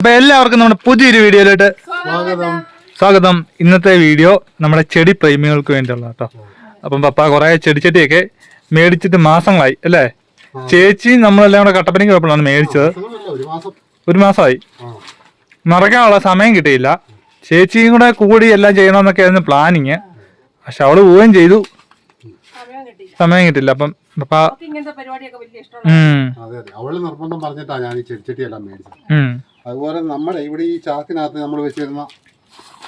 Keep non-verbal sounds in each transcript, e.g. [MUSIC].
അപ്പൊ എല്ലാവർക്കും നമ്മുടെ പുതിയൊരു വീഡിയോയിലോട്ട് സ്വാഗതം. സ്വാഗതം. ഇന്നത്തെ വീഡിയോ നമ്മുടെ ചെടി പ്രേമികൾക്ക് വേണ്ടിയുള്ള കേട്ടോ. അപ്പം പപ്പ കുറെ ചെടിച്ചട്ടിയൊക്കെ മേടിച്ചിട്ട് മാസങ്ങളായി അല്ലേ? ചേച്ചി നമ്മളെല്ലാം കൂടെ കട്ടപ്പനയ്ക്ക് പോയപ്പോഴാണ് മേടിച്ചത്. ഒരു മാസം. ഒരു മാസമായി. നിറയ്ക്കാനുള്ള സമയം കിട്ടിയില്ല. ചേച്ചിയും കൂടെ കൂടി എല്ലാം ചെയ്യണമെന്നൊക്കെ ആയിരുന്നു പ്ലാനിങ്. പക്ഷെ അവൾ പോവുകയും ചെയ്തു. സമയം കിട്ടില്ല അപ്പം പപ്പ നമുക്ക് പരിപാടിയൊക്കെ വലിയ ഇഷ്ടമുള്ള ഉം. അതെ അതെ. അവൾ നിർബന്ധം പറഞ്ഞിട്ടാ ഞാൻ ചെടിച്ചട്ടി എല്ലാം മേടിച്ചത്. അതുപോലെ നമ്മുടെ ഇവിടെ ഈ ചാക്കിനകത്ത് നമ്മൾ വെച്ചിരുന്ന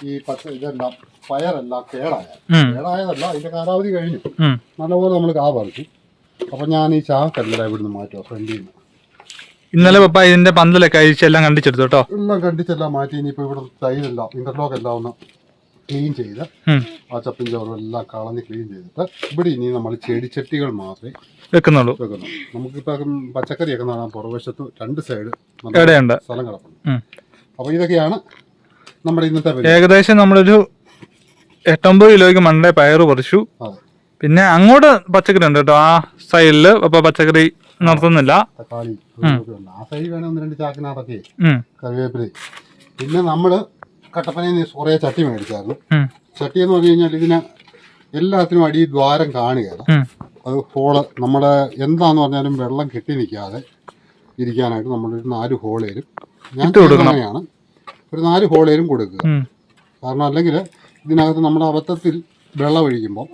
ഈ പച്ച ഇതെല്ലാം പയറെല്ലാം കേടായ. കേടായതല്ല അതിന്റെ കാലാവധി കഴിഞ്ഞു. നല്ലപോലെ നമ്മൾ കാ പറിച്ചു. അപ്പൊ ഞാൻ ഈ ചാക്കല്ല ഇവിടുന്ന് മാറ്റുക ഫ്രണ്ടിൽ നിന്ന് ഇന്നലെ പപ്പ ഇതിന്റെ പന്തലൊക്കെ അഴിച്ചെല്ലാം കണ്ടിച്ചെടുത്തോട്ടോ കണ്ടിച്ചെടുത്തു കേട്ടോ. എല്ലാം കണ്ടിച്ചെല്ലാം മാറ്റി ഇനിയിപ്പോ ഇവിടെ ടൈലെല്ലാം ഇന്റർലോക്ക് എല്ലാം ഒന്ന് ക്ലീൻ ചെയ്ത് ആ ചപ്പും ചോറും എല്ലാം കളഞ്ഞ് ക്ലീൻ ചെയ്തിട്ട് ഇവിടെ ഇനി നമ്മൾ ചെടിച്ചട്ടികൾ മാത്രമേ വെക്കുന്നുള്ളൂ. വെക്കുന്നു നമുക്കിപ്പം പച്ചക്കറിയൊക്കെ നടാൻ പുറവശത്ത് രണ്ട് സൈഡ് സ്ഥലം കിടപ്പുണ്ട്. ഉം. അപ്പൊ ഇതൊക്കെയാണ് നമ്മുടെ ഇന്നത്തെ ഏകദേശം നമ്മളൊരു എട്ടൊമ്പത് കിലോയ്ക്ക് മണ്ടേ പയറ് പറിച്ചു. പിന്നെ അങ്ങോട്ട് പച്ചക്കറി ഉണ്ട് കേട്ടോ. ആ സൈഡിൽ അപ്പൊ പച്ചക്കറി നടത്തുന്നില്ല. തക്കാളി. ആ സൈഡ് വേണം ഒന്ന് രണ്ട് ചാക്കിനകത്തൊക്കെ കറിവേപ്പില. പിന്നെ നമ്മൾ കട്ടപ്പനയിൽ നിന്ന് കുറേ ചട്ടി മേടിച്ചായിരുന്നു. ചട്ടി എന്ന് പറഞ്ഞു കഴിഞ്ഞാൽ ഇതിന് എല്ലാത്തിനും അടി ദ്വാരം കാണുകയാണ്. അത് ഹോൾ നമ്മുടെ എന്താന്ന് പറഞ്ഞാലും വെള്ളം കെട്ടി നിൽക്കാതെ ഇരിക്കാനായിട്ട് നമ്മളൊരു നാല് ഹോളേലും ഞാൻ അങ്ങനെയാണ് ഒരു നാല് ഹോളേലും കൊടുക്കുക. കാരണം അല്ലെങ്കിൽ ഇതിനകത്ത് നമ്മുടെ അബദ്ധത്തിൽ വെള്ളം ഒഴിക്കുമ്പോൾ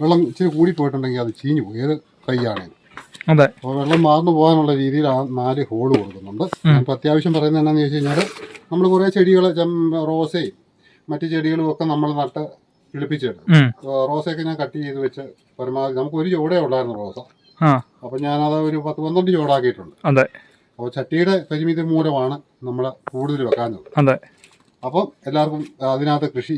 വെള്ളം ഇച്ചിരി കൂടി പോയിട്ടുണ്ടെങ്കിൽ അത് ചീഞ്ഞു പോകും. ഏത് കൈയാണേലും. അപ്പോൾ വെള്ളം മാർന്നു പോകാനുള്ള രീതിയിൽ ആ നാല് ഹോൾ കൊടുക്കുന്നുണ്ട്. ഇപ്പം അത്യാവശ്യം പറയുന്നത് എന്താണെന്ന് ചോദിച്ചു കഴിഞ്ഞാൽ നമ്മൾ കുറേ ചെടികൾ റോസയും മറ്റു ചെടികളും ഒക്കെ നമ്മൾ നട്ട് പിടിപ്പിച്ചെടുക്കും ഉം, റോസയൊക്കെ ഞാൻ കട്ട് ചെയ്ത് വെച്ച് പരമാവധി നമുക്ക് ഒരു ചോടേ ഉള്ളായിരുന്നു റോസ. അപ്പൊ ഞാനത് ഒരു പത്ത് പന്ത്രണ്ട് ചോടാക്കിയിട്ടുണ്ട് അപ്പൊ അപ്പോൾ ചട്ടിയുടെ പരിമിതി മൂലമാണ് നമ്മൾ കൂടുതൽ വെക്കാഞ്ഞത് അപ്പം എല്ലാവർക്കും അതിനകത്ത് കൃഷി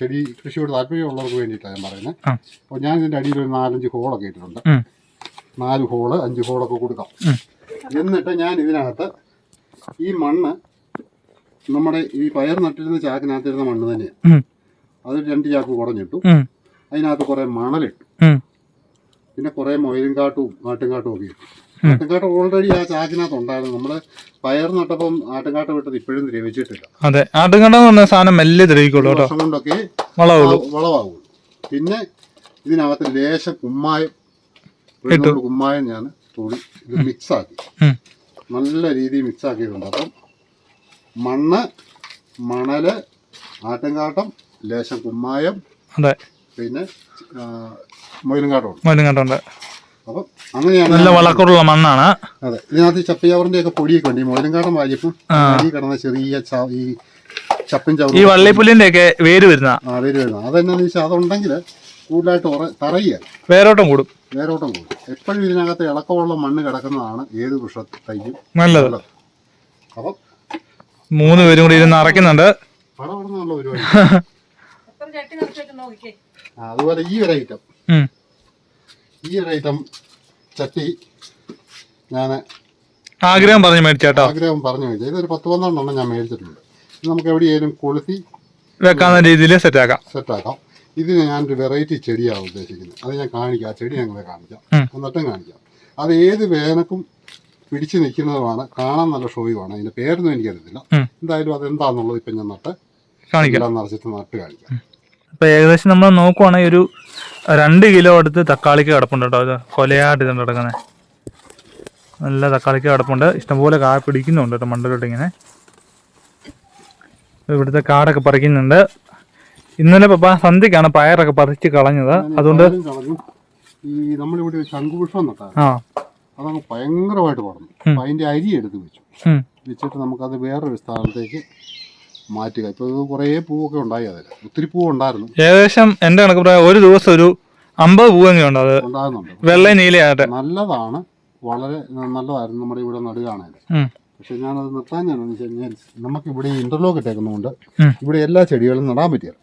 ചെടി കൃഷിയോട് താല്പര്യമുള്ളവർക്ക് വേണ്ടിയിട്ടാണ് ഞാൻ പറയുന്നത്. അപ്പൊ അപ്പോൾ ഞാൻ ഇതിന്റെ അടിയിൽ ഒരു നാലഞ്ച് ഹോളൊക്കെ ഇട്ടിട്ടുണ്ട്. നാല് ഹോൾ അഞ്ച് ഹോളൊക്കെ കൊടുക്കാം. എന്നിട്ട് ഞാൻ ഇതിനകത്ത് ഈ മണ്ണ് നമ്മുടെ ഈ പയർ നട്ടിരുന്ന ചാക്കിനകത്തിരുന്ന മണ്ണ് തന്നെയാണ് അത് രണ്ട് ചാക്ക് കുറഞ്ഞിട്ടു അതിനകത്ത് കുറെ മണലിട്ടു. പിന്നെ കുറെ മൊയിലും കാട്ടും ആട്ടുംകാട്ടും ഒക്കെ ഇട്ടു. ആട്ടുംകാട്ടം ഓൾറെഡി ആ ചാക്കിനകത്ത് ഉണ്ടായിരുന്നു. നമ്മൾ പയർ നട്ടപ്പം ആട്ടുംകാട്ടം വിട്ടത് ഇപ്പോഴും ദ്രവിച്ചിട്ടില്ല. അതെ. ആട്ടുംകാട്ടം പറഞ്ഞ സാധനം മെല്ലെ ദ്രവിക്കുള്ളൂ വർഷം കൊണ്ടൊക്കെ വളവാകുള്ളൂ. പിന്നെ ഇതിനകത്ത് ലേശം കുമ്മായം കുമ്മായം ഞാൻ തുണി ഇത് മിക്സ് ആക്കി. നല്ല രീതിയിൽ മിക്സ് ആക്കിയിട്ടുണ്ട്. അപ്പം മണ്ണ് മണൽ ആറ്റങ്കാട്ടം ലേശം കുമ്മായം അതെ. പിന്നെ മൊയിലങ്കാട്ടുണ്ട് മൊയിലും കാട്ടം മരുന്നും അപ്പം അങ്ങനെയാണ് നല്ല വളക്കൂറുള്ള മണ്ണാണ്. അതെ. ഇതിനകത്ത് ഈ ചപ്പയാവറിന്റെ ഒക്കെ പൊടിയൊക്കെ ഉണ്ട്. ഈ മൊയിലും കാട്ടം വാരിയപ്പം അടി കിടന്ന ചെറിയ ഈ ചപ്പും ഈ ചവറും വള്ളിപ്പുല്ലിന്റെ ഒക്കെ വേര് വരുന്ന ആ വേര് വരുന്നത്. അതെന്നാന്ന് വെച്ചാൽ അതുണ്ടെങ്കിൽ കൂടുതലായിട്ട് ഉറ തറയുക വേരോട്ടം കൂടും. വേരോട്ടം കൂടും. എപ്പോഴും ഇതിനകത്ത് ഇളക്കമുള്ള മണ്ണ് കിടക്കുന്നതാണ് ഏത് വൃക്ഷ തൈയും നല്ലത്. നല്ലത്. അപ്പം മൂന്ന് പേരും കൂടി ഇരുന്ന് അറയ്ക്കുന്നുണ്ട്. ആ, അതുപോലെ ഈ ഒരു ഐറ്റം ഈ ഒരു ഐറ്റം ചട്ടി ഞാൻ ആഗ്രഹം പറഞ്ഞു മേടിച്ചോ ആഗ്രഹം പറഞ്ഞു മേടിച്ചു. ഇതൊരു പത്ത് പന്ത്രണ്ടെണ്ണം ഞാൻ മേടിച്ചിട്ടുണ്ട്. ഇത് നമുക്ക് എവിടെയെങ്കിലും കൊളുത്തി വെക്കാവുന്ന രീതിയിൽ സെറ്റാക്കാം സെറ്റാക്കാം ഇതിന് ഞാനൊരു വെറൈറ്റി ചെടിയാണ് ഉദ്ദേശിക്കുന്നത്. അത് ഞാൻ കാണിക്കാം. ആ ചെടി ഞങ്ങളെ കാണിക്കാം. എന്നിട്ടും കാണിക്കാം. അത് ഏത് വേനക്കും പിടിച്ചു നിൽക്കുന്നതുമാണ്. കാണാൻ നല്ല ഷോയുമാണ്. അതിന്റെ പേരൊന്നും എനിക്കറിയത്തില്ല. എന്തായാലും എന്തായാലും അതെന്താന്നുള്ളത് ഇപ്പം ഞാൻ നട്ട് കാണിക്കാം. നിറച്ചിട്ട് നട്ട് കാണിക്കാം. അപ്പൊ ഏകദേശം നമ്മൾ നോക്കുവാണെങ്കിൽ ഒരു രണ്ട് കിലോ അടുത്ത് തക്കാളിക്ക് കിടപ്പുണ്ട് കേട്ടോ. അത് കൊലയായിട്ട് ഇതുണ്ട് കിടക്കുന്നത് നല്ല തക്കാളിക്ക് കിടപ്പുണ്ട്. ഇഷ്ടംപോലെ കാ പിടിക്കുന്നുണ്ട് കേട്ടോ മണ്ടലോട്ട് ഇങ്ങനെ. ഇവിടുത്തെ കാടൊക്കെ പറിക്കുന്നുണ്ട്. ഇന്നലെ പപ്പ സന്ധ്യക്കാണ് പയറൊക്കെ പറിച്ച് കളഞ്ഞത്. അതുകൊണ്ട് ഈ നമ്മളിവിടെ ശംഖുപുഷ്പം ആ. അതങ്ങ് ഭയങ്കരമായിട്ട് പറഞ്ഞു അപ്പം അതിന്റെ അരി എടുത്ത് വെച്ചു. വെച്ചിട്ട് നമുക്കത് വേറൊരു സ്ഥാനത്തേക്ക് മാറ്റുക. ഇപ്പോൾ ഇത് കുറേ പൂവൊക്കെ ഉണ്ടായി അതിൽ ഒത്തിരി പൂവ് ഉണ്ടായിരുന്നു. ഏകദേശം എന്റെ കണക്ക് പറയാം ഒരു ദിവസം ഒരു അമ്പത് പൂവെങ്കിലും ഉണ്ട്. അത് ഉണ്ടാകുന്നുണ്ട്. വെള്ള നീലയായിട്ട് നല്ലതാണ്. വളരെ നല്ലതായിരുന്നു നമ്മുടെ ഇവിടെ നടുകയാണ് പക്ഷെ ഞാനത് നിർത്താൻ ഞാനെന്ന് വെച്ച് കഴിഞ്ഞാൽ നമുക്ക് ഇവിടെ ഇന്റർലോക്ക് ഇട്ടേക്കുന്നതുകൊണ്ട്. ഇവിടെ എല്ലാ ചെടികളും നടാൻ പറ്റിയത്.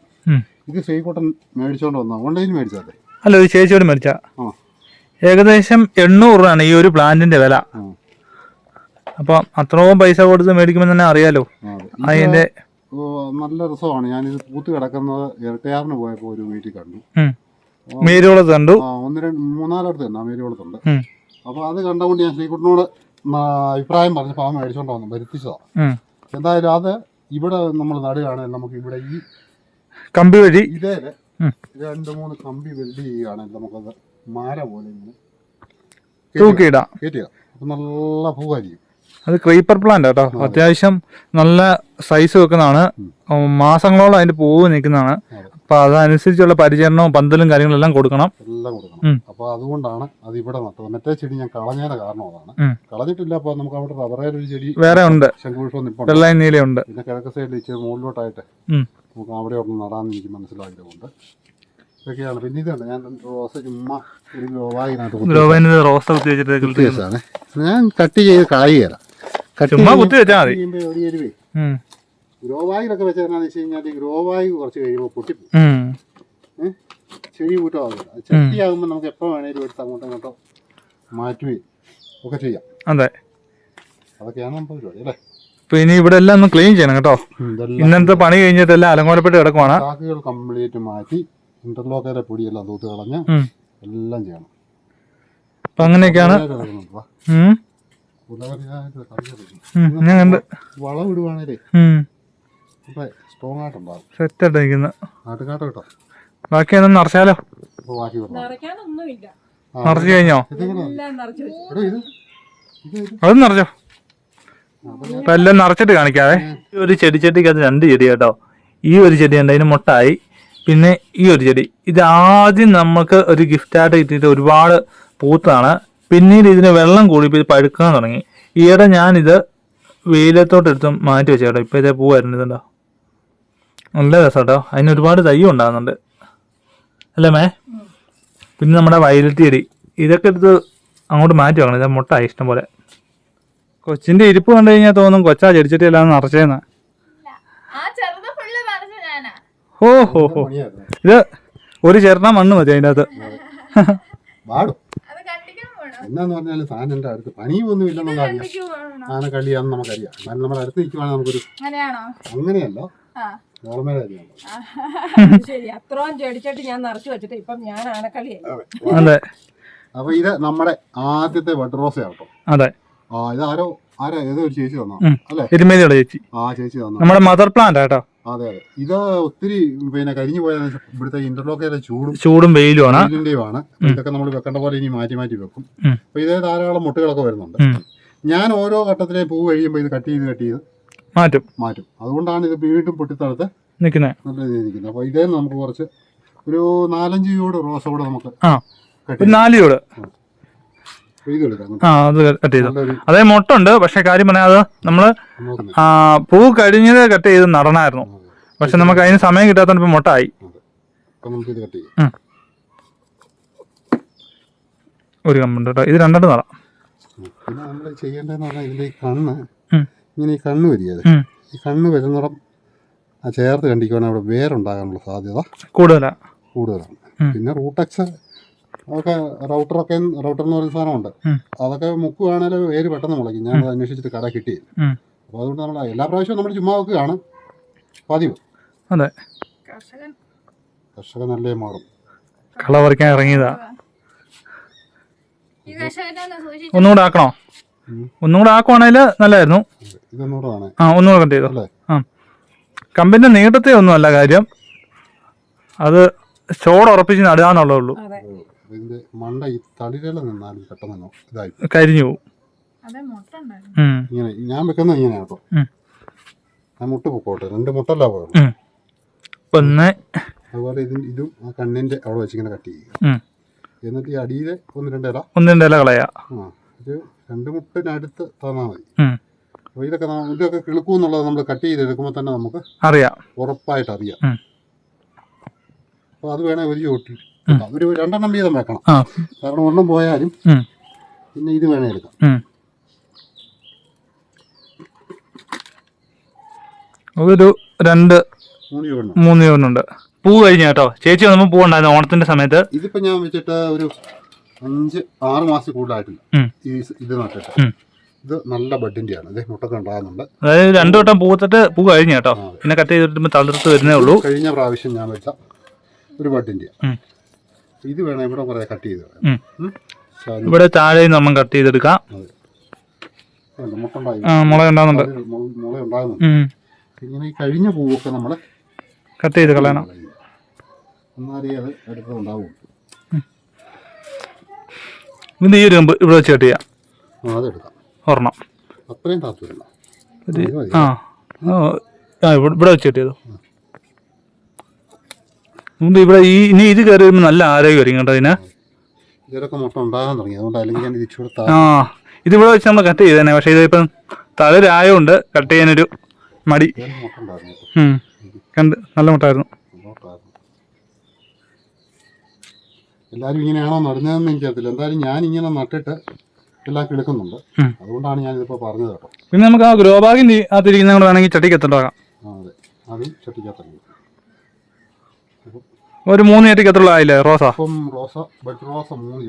ഇത് ശ്രീകോട്ടൻ മേടിച്ചോണ്ട് വന്ന ഓൺലൈനിൽ മേടിച്ചതല്ലേ അല്ല ഒരു ചേച്ചിയോട് മേടിച്ചാ. ആ. ഏകദേശം എണ്ണൂറ് രൂപയാണ് ഈ ഒരു പ്ലാന്റിന്റെ വില. അപ്പൊ അത്രയും പൈസ കൊടുത്ത് മേടിക്കുമ്പോൾ തന്നെ അറിയാലോ. ആ, അതിന്റെ നല്ല രസമാണ്. ഞാനിത് പൂത്ത് കിടക്കുന്നത് ഇരട്ടയാറിന് പോയപ്പോ ഒരു വീട്ടിൽ കണ്ടു. മേരിയോളത്ത് കണ്ടു. ആ ഒന്ന് രണ്ട് മൂന്നാലടുത്ത് തന്നെ മേരിയോളത്തുണ്ട് അപ്പൊ അത് കണ്ടുകൊണ്ട് ഞാൻ ശ്രീകുട്ടനോട് അഭിപ്രായം പറഞ്ഞപ്പോൾ അവൻ മേടിച്ചോണ്ട് വന്നു വരുത്തിച്ചതാണ് എന്തായാലും അത് ഇവിടെ നമ്മൾ നടുകയാണ് നമുക്ക് ഇവിടെ ഈ കമ്പി വഴി. ഇതേ. രണ്ട് മൂന്ന് കമ്പി വെൽഡ് ചെയ്യുകയാണെങ്കിൽ നമുക്കത് മാല പോലെ ഇങ്ങനെ. തൂക്കിയിടാം. കയറ്റുക അപ്പം നല്ല പൂവായിരിക്കും. അത് ക്രീപ്പർ പ്ലാന്റ് കേട്ടോ അത്യാവശ്യം നല്ല സൈസ് വെക്കുന്നതാണ്. മാസങ്ങളോളം അതിന്റെ പൂവ് നിൽക്കുന്നതാണ്. അപ്പൊ അതനുസരിച്ചുള്ള പരിചരണവും പന്തലും കാര്യങ്ങളെല്ലാം കൊടുക്കണം. എല്ലാം കൊടുക്കണം. അപ്പൊ അതുകൊണ്ടാണ് അത് ഇവിടെ നട്ടത്. മറ്റേ ചെടി ഞാൻ കളഞ്ഞതിന്റെ കാരണം അതാണ്. കളഞ്ഞിട്ടില്ല അപ്പൊ നമുക്ക് അവിടെ റബ്ബറേൽ ഒരു ചെടി വേറെ ഉണ്ട്. ശംഖുപുഷ്പം നിപ്പുണ്ട്. നീലയുണ്ട് പിന്നെ കിഴക്ക് സൈഡിൽ ഇച്ചിരി മുകളിലോട്ടായിട്ട്. നമുക്ക് അവിടെ ഒന്ന് നടാന്ന് എനിക്ക് മനസ്സിലായതുകൊണ്ട് ഇതൊക്കെയാണ്. പിന്നെ ഇതുണ്ട്. ഞാൻ റോസ ചുമ്മാ ഒരു ഗ്രോവൈന് റോസ കുത്തി വെച്ചിട്ട് ഞാൻ കട്ട് ചെയ്ത് കളയുകയില്ല തരാം. ചുമ്മാ കുത്തി വെച്ചാൽ മതി. ഒരു എരിവേ. ഗ്രോവായിലൊക്കെ വെച്ചാൽ എന്നാന്ന് വെച്ച് കഴിഞ്ഞാൽ ഗ്രോവായി കുറച്ച് കഴിയുമ്പോൾ പൊട്ടിപ്പോകും ചെടി കൂട്ടമാകില്ല ചട്ടിയാകുമ്പോൾ നമുക്ക് എപ്പോൾ വേണേലും എടുത്ത് അങ്ങോട്ടും ഇങ്ങോട്ടോ മാറ്റുകയും ഒക്കെ ചെയ്യാം. അതെ. അതൊക്കെയാണ് നമ്മൾ പരിപാടി അല്ലേ? അപ്പൊ ഇനി ഇവിടെ എല്ലാം ഒന്ന് ക്ലീൻ ചെയ്യണം കേട്ടോ. ഇന്നത്തെ പണി കഴിഞ്ഞിട്ടെല്ലാം അലങ്കോലപ്പെട്ട് കിടക്കുവാണ്. കംപ്ലീറ്റ് മാറ്റി ഇന്റർലോക്കയുടെ പൊടിയെല്ലാം തൂത്ത് കളഞ്ഞ്. എല്ലാം ചെയ്യണം. അപ്പൊ അങ്ങനെയൊക്കെയാണ്. ഞാൻ കണ്ട് വളം ഇടുവാണേലേ സ്ട്രോങ് സെറ്റ് നാട്ടുകാട്ട് കേട്ടോ. ബാക്കി ഒന്നും നിറച്ചാലോ? നിറച്ചു കഴിഞ്ഞോ? അത് നിറച്ച് അപ്പൊ എല്ലാം നിറച്ചിട്ട് കാണിക്കാവേ. ഒരു ചെടി ചെടിക്കകത്ത് രണ്ട് ചെടി കേട്ടോ. ഈ ഒരു ചെടി ഉണ്ട് അതിന് മുട്ടായി. പിന്നെ ഈ ഒരു ചെടി. ഇത് ആദ്യം നമുക്ക് ഒരു ഗിഫ്റ്റായിട്ട് കിട്ടിയിട്ട് ഒരുപാട് പൂത്താണ് പിന്നീട് ഇതിന് വെള്ളം കൂടി ഇത് പഴുക്കാൻ തുടങ്ങി. ഈയിടെ ഞാനിത് വെയിലത്തോട്ട് എടുത്ത് മാറ്റി വെച്ചു കേട്ടോ. ഇപ്പോൾ ഇതേ പൂ ഇതുണ്ടോ നല്ല രസം കേട്ടോ. അതിന് ഒരുപാട് തയ്യും ഉണ്ടാകുന്നുണ്ട്. അല്ലേ മേ? പിന്നെ നമ്മുടെ വയലറ്റ് ചെടി. ഇതൊക്കെ എടുത്ത് അങ്ങോട്ട് മാറ്റി വെക്കണം. ഇത് മുട്ടായി ഇഷ്ടം പോലെ. കൊച്ചിന്റെ ഇരിപ്പ് കണ്ടു കഴിഞ്ഞാൽ തോന്നും കൊച്ചാ ചെടിച്ചട്ടി എല്ലാം നിറച്ചേന്ന് ആ ചെറുത് ഫുള്ള് നിറച്ച ഞാനാ ഓ ഹോ ഹോ. ഇത് ഒരു ചേർന്ന മണ്ണ് മതി അതിന്റെ അകത്ത് വാടും എന്നാന്ന് പറഞ്ഞാൽ സാധനം അടുത്ത് പണിയൊന്നും ഇല്ലെന്നുള്ള അറിയാം കളിയാന്ന് നമുക്കറിയാം. എന്നാലും നമ്മുടെ അടുത്ത് നിൽക്കുവാണെങ്കിൽ നമുക്കൊരു അങ്ങനെയല്ല. നോർമൽ ശരി. അത്രയും ചെടിച്ചട്ടി ഞാൻ നിറച്ച് വെച്ചിട്ട് ഇപ്പം ഞാൻ ആനക്കളിയായി അതെ. അപ്പൊ ഇത് നമ്മുടെ ആദ്യത്തെ ബഡ് റോസയാണ് അതെ. ആ ഇത് ആരോ? ആരോ ഏതോ ഒരു ചേച്ചി തന്നോ. അല്ലേ? എരുമേലിയുടെ ചേച്ചി. ആ ചേച്ചി തന്നോ നമ്മുടെ മദർ പ്ലാന്റ് കേട്ടോ. അതെ അതെ. ഇത് ഒത്തിരി പിന്നെ കരിഞ്ഞു പോയ ഇവിടുത്തെ ഇന്റർലോക്കയുടെ ചൂടും ചൂടും വെയിലുമാണ് വെയിലിന്റെയുമാണ് ഇതൊക്കെ നമ്മൾ വെക്കേണ്ട പോലെ ഇനി മാറ്റി മാറ്റി വെക്കും. അപ്പൊ ഇതേ ധാരാളം മുട്ടുകളൊക്കെ വരുന്നുണ്ട്. ഞാൻ ഓരോ ഘട്ടത്തിലെ പൂ കഴിയുമ്പോൾ ഇത് കട്ട് ചെയ്ത് കട്ട് ചെയ്ത് മാറ്റും. മാറ്റും. അതുകൊണ്ടാണ് ഇത് വീണ്ടും പൊട്ടിത്തടുത്ത് നിൽക്കുന്നേ. നല്ല രീതിയിൽ നിൽക്കുന്നത് അപ്പോൾ ഇതേ നമുക്ക് കുറച്ച് ഒരു നാലഞ്ച് ചൂട് റോസ കൂടെ നമുക്ക് നാല് ചൂട്. ആ. അത് കട്ട് ചെയ്തു. അതേ മുട്ടുണ്ട്. പക്ഷെ കാര്യം പറഞ്ഞാൽ അത് നമ്മൾ പൂ കഴിഞ്ഞത് കട്ട് ചെയ്ത് നടണമായിരുന്നു പക്ഷെ നമുക്ക് അതിന് സമയം കിട്ടാത്തതുകൊണ്ട് ഇപ്പൊ മുട്ടായി. ഒരു കമ്പുണ്ട് കേട്ടോ. ഇത് രണ്ടെണ്ണം നട പിന്നെ നമ്മൾ ചെയ്യേണ്ടതെന്ന് പറഞ്ഞാൽ ഇതിന്റെ ഈ കണ്ണ്. ഇങ്ങനെ ഈ കണ്ണ് വരികയത് ഈ കണ്ണ് വരുന്നിടം ആ ചേർത്ത് കണ്ടിക്കുവാണെങ്കിൽ അവിടെ വേരുണ്ടാകാനുള്ള സാധ്യത കൂടുതലാണ്. കൂടുതലാണ്. പിന്നെ റൂട്ടക്സ് അതൊക്കെ റൗട്ടറൊക്കെ റൗട്ടർ എന്ന് പറയുന്ന സാധനമുണ്ട്. അതൊക്കെ മുക്കുവാണേലും വേര് പെട്ടെന്ന് മുളയ്ക്കും. ഞാൻ അത് അന്വേഷിച്ചിട്ട് കട കിട്ടി അപ്പോൾ അതുകൊണ്ട് നമ്മൾ എല്ലാ പ്രാവശ്യവും നമ്മൾ ചുമ്മാ വെക്കുകയാണ്. പതിവ്. അതെ. കർഷകൻ. കർഷക നല്ലേ മാറും കള പറിക്കാൻ ഇറങ്ങിയതാ ഒന്നുകൂടെ ആക്കണോ? ഒന്നുകൂടെ ആക്കുവാണെങ്കിൽ നല്ലായിരുന്നു. ആ ഒന്നുകൂടെ കട്ട് ചെയ്തോ? ആ. കമ്പിന്റെ നീട്ടത്തെ ഒന്നുമല്ല കാര്യം. അത് ചോട് ഉറപ്പിച്ച് നടുകാന്നുള്ളേ ഉള്ളൂ. മണ്ട ഈ തളിരല നിന്നാലും പെട്ടെന്ന് ഇതായി. കരിഞ്ഞു പോകും ഇങ്ങനെ ഞാൻ വെക്കുന്നത് ഇങ്ങനെയാണ് കേട്ടോ. ഞാൻ മുട്ട പൊക്കോട്ടെ. രണ്ട് മുട്ടല്ല പോയത് ഉം. ഒന്ന് അതുപോലെ ഇതിന് ഇതും ആ കണ്ണിന്റെ അവിടെ വെച്ചിങ്ങനെ കട്ട് ചെയ്യുക. എന്നിട്ട് ഈ അടിയിലെ ഒന്ന് രണ്ട് ഇല. ഒന്ന് രണ്ട് ഇല കളയാ. ആ ഒരു രണ്ട് മുട്ടിനടുത്ത് തന്നാൽ മതി. അപ്പൊ അപ്പോൾ ഇതൊക്കെ ന- ഇതൊക്കെ കിളുക്കും എന്നുള്ളത് നമ്മൾ കട്ട് ചെയ്തെടുക്കുമ്പോൾ തന്നെ നമുക്ക് അറിയാം. ഉറപ്പായിട്ട് അറിയാം. ഉം. അപ്പോൾ അത് വേണേൽ ഒരു ചോട്ടി ഒരു രണ്ടെണ്ണം വീതം വെക്കണം. ആ. കാരണം ഒന്നും പോയാലും ഉം. പിന്നെ ഇത് വേണേ എടുക്കാം. ഉം. ഒരു രണ്ട് മൂന്ന് ചോറിനുണ്ട് പൂ കഴിഞ്ഞ കേട്ടോ. ചേച്ചി വന്നപ്പോൾ പൂ ഉണ്ടായിരുന്നു ഓണത്തിന്റെ സമയത്ത്. ഇതിപ്പോ ഞാൻ വെച്ചിട്ട് ഒരു അഞ്ച് ആറ് മാസം കൂടുതലായിട്ടില്ല. ഈ ഇത് നട്ടിട്ട്. ഇത് നല്ല ബഡിന്റെ ഇത് മുട്ടൊക്കെ ഉണ്ടാകുന്നുണ്ട്. അതായത് രണ്ടു വട്ടം പൂത്തിട്ട് പൂ കഴിഞ്ഞ കേട്ടോ. പിന്നെ കട്ട് ചെയ്തിട്ട് തളിർത്ത് വരുന്നേ ഉള്ളൂ. കഴിഞ്ഞ പ്രാവശ്യം ഞാൻ വെച്ച ഒരു ബഡിന്റെ ഇത് വേണം ഇവിടെ കുറെ കട്ട് ചെയ്ത്. ഇവിടെ താഴെ നമ്മൾ കട്ട് ചെയ്തെടുക്കാം. മുള ഉണ്ടാകുന്നുണ്ട്. മുള ഉണ്ടാകുന്നുണ്ട്. ഇങ്ങനെ കഴിഞ്ഞ പൂവൊക്കെ നമ്മൾ കട്ട് ചെയ്ത് കളയണം. ഇന്ന് ഈ ഒരു കമ്പ് ഇവിടെ വെച്ച് കട്ട് ചെയ്യാം. ഒരെണ്ണം. ആ ഇവിടെ ഇവിടെ വെച്ച് കട്ട് ചെയ്തു. ഇത് ഇവിടെ ഈ ഇനി ഇത് കയറി വരുമ്പോൾ നല്ല ആരോഗ്യമായിരിക്കും കേട്ടോ ഇതിന്. അതുകൊണ്ട് ആ ഇതിവിടെ ഇവിടെ വെച്ച് നമ്മൾ കട്ട് ചെയ്തേനെ. പക്ഷേ ഇതിപ്പം തളരായോണ്ട് കട്ട് ചെയ്യാനൊരു മടി. കണ്ട് നല്ല മുട്ടായിരുന്നു. എല്ലാരും എല്ലാവരും ഇങ്ങനെയാണോ നടന്നതെന്ന് എനിക്കറിയത്തില്ല. എന്തായാലും ഞാൻ ഇങ്ങനെ നട്ടിട്ട് എല്ലാം കിടക്കുന്നുണ്ട്. അതുകൊണ്ടാണ് ഞാൻ ഇതിപ്പോ പറഞ്ഞത് കേട്ടോ. പിന്നെ നമുക്ക് ആ ഗ്രോ ബാഗിന്റെ അതിരിക്കുന്ന കൂടെ വേണമെങ്കിൽ ചട്ടിക്കെത്തണ്ടാകാം അതെ. അതും ഒരു മൂന്ന് ചട്ടിക്ക് എത്ര ആയില്ലേ? റോസ? അപ്പം റോസ ബഡ് റോസ മൂന്ന്